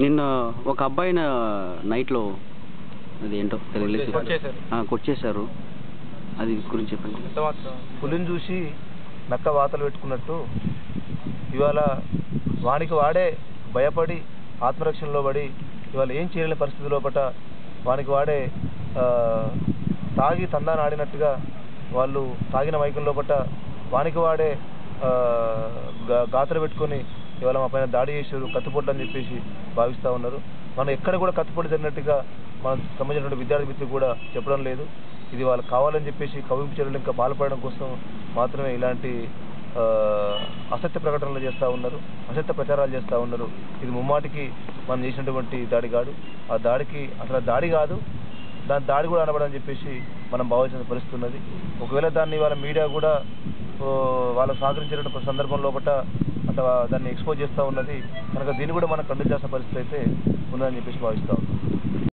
నిన్న ఒక అబ్బాయిని నైట్లో అది ఏంటో కొట్టేశారు. అది గురించి చెప్పండి. పులిని చూసి నక్క వాతలు పెట్టుకున్నట్టు ఇవాళ వానికి వాడే భయపడి ఆత్మరక్షణలో పడి ఇవాళ ఏం చేయలేని పరిస్థితి లోపట వానికి వాడే తాగి తందాన ఆడినట్టుగా వాళ్ళు తాగిన మైకం లోపట వానికి వాడే గాతలు పెట్టుకొని ఇవాళ మా పైన దాడి చేశారు కత్తిపోట్లు అని చెప్పేసి భావిస్తూ ఉన్నారు. మనం ఎక్కడ కూడా కత్తిపోటు జరిగినట్టుగా మనం సంబంధించినటువంటి విద్యార్థి మిత్రులు కూడా చెప్పడం లేదు. ఇది వాళ్ళు కావాలని చెప్పేసి కవింపు చర్యలు ఇంకా పాల్పడడం కోసం మాత్రమే ఇలాంటి అసత్య ప్రకటనలు చేస్తూ ఉన్నారు అసత్య ప్రచారాలు చేస్తూ ఉన్నారు. ఇది ముమ్మాటికి మనం చేసినటువంటి దాడి కాదు ఆ దాడికి అసలు దాడి కాదు దాని దాడి కూడా అనబడని చెప్పేసి మనం భావించిన పరిస్థితి ఉన్నది. ఒకవేళ దాన్ని వాళ్ళ మీడియా కూడా వాళ్ళు సహకరించినటువంటి సందర్భం లోపల అంత దాన్ని ఎక్స్పోజ్ చేస్తూ ఉన్నది. కనుక దీన్ని కూడా మనం చేసిన పరిస్థితి అయితే ఉందని చెప్పేసి భావిస్తూ